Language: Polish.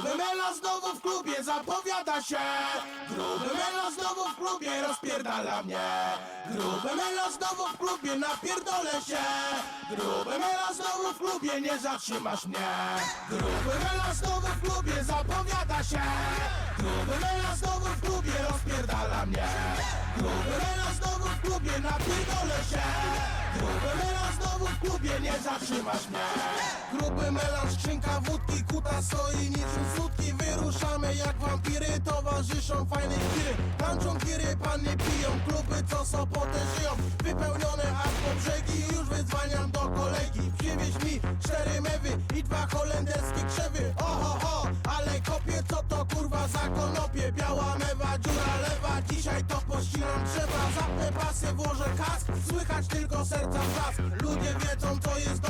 Gruby mela znowu w klubie zapowiada się. Gruby mela znowu w klubie rozpierdala mnie. Gruby mela znowu w klubie napierdolę się. Gruby mela znowu w klubie nie zatrzymasz mnie. Gruby mela znowu w klubie zapowiada się. Gruby mela znowu w klubie rozpierdala mnie. Gruby mela znowu w klubie napierdolę się. Gruby mela znowu w klubie nie zatrzymasz mnie. Gruby melan, skrzynka kuta stoi niczym sutki Wyruszamy jak wampiry, towarzyszą fajne kiry Tańczą kiry, panny piją, kluby co Sopotę żyją. Wypełnione aż po brzegi, już wydzwaniam do kolegi. Przywieź mi cztery mewy i dwa holenderskie krzewy. Oho, ho, ale kopię, co to kurwa za konopie. Biała mewa, dziura lewa, dzisiaj to pościram trzeba Zapnę pasy, włożę kask, słychać tylko serca wrzask Ludzie wiedzą co jest dobre,